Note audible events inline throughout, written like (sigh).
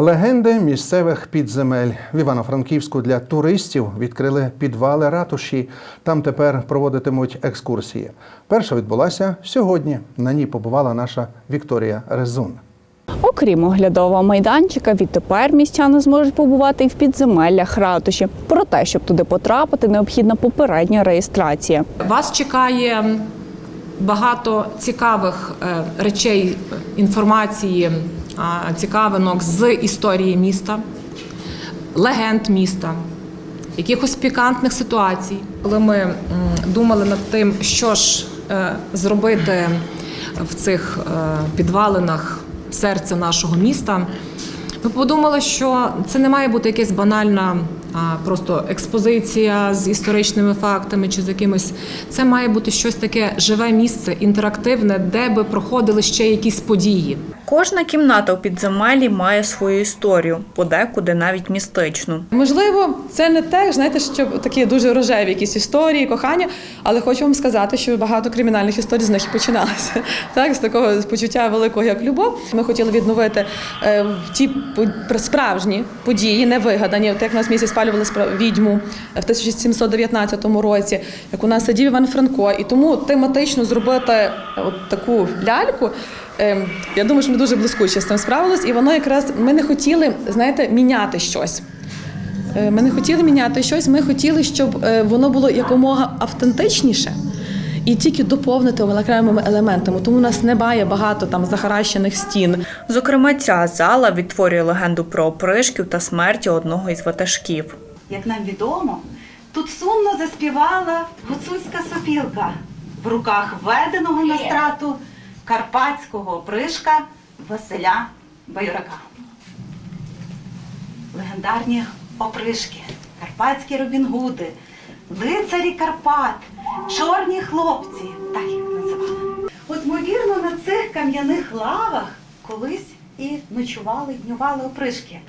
Легенди місцевих підземель в Івано-Франківську для туристів відкрили підвали ратуші. Там тепер проводитимуть екскурсії. Перша відбулася сьогодні. На ній побувала наша Вікторія Резун. Окрім оглядового майданчика, відтепер містяни зможуть побувати і в підземеллях ратуші. Проте, щоб туди потрапити, необхідна попередня реєстрація. Вас чекає багато цікавих е, речей, інформації, цікавинок з історії міста, легенд міста, якихось пікантних ситуацій. Коли ми думали над тим, що ж е, зробити в цих е, підвалинах серця нашого міста, ми подумали, що це не має бути якась банальна а, просто експозиція з історичними фактами чи з якимось. Це має бути щось таке живе місце, інтерактивне, де би проходили ще якісь події. Кожна кімната у підземеллі має свою історію, подекуди навіть містичну. Можливо, це не те, знаєте, що такі дуже рожеві якісь історії, кохання, але хочу вам сказати, що багато кримінальних історій з них і починалося. (laughs) Так, з такого почуття великого, як любов. Ми хотіли відновити е, ті справжні події, не вигадані. От як у нас місті спалювали відьму в 1719 році, як у нас сидів Іван Франко. І тому тематично зробити от таку ляльку. Ем, Я думаю, що ми дуже блискуче з цим справились, і воно якраз ми не хотіли, знаєте, міняти щось. Е, Ми не хотіли міняти щось, ми хотіли, щоб е, воно було якомога автентичніше і тільки доповнити окремими елементами. Тому у нас немає багато там захаращених стін. Зокрема, ця зала відтворює легенду про опришків та смерті одного із ватажків. Як нам відомо, тут сумно заспівала гуцульська сопілка в руках введеного на страту карпатського опришка Василя Байрака. Легендарні опришки, карпатські Робінгуди, лицарі Карпат, чорні хлопці, так їх називали. От, ймовірно, на цих кам'яних лавах колись і ночували, днювали опришки.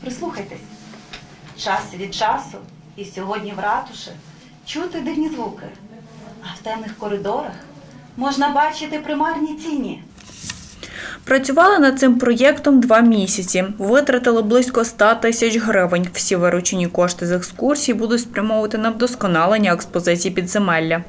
Прислухайтесь. Час від часу і сьогодні в ратуші чути дивні звуки, а в темних коридорах можна бачити примарні тіні. Працювали над цим проєктом два місяці. Витратили близько 100 тисяч гривень. Всі виручені кошти з екскурсій будуть спрямовувати на вдосконалення експозиції підземелля.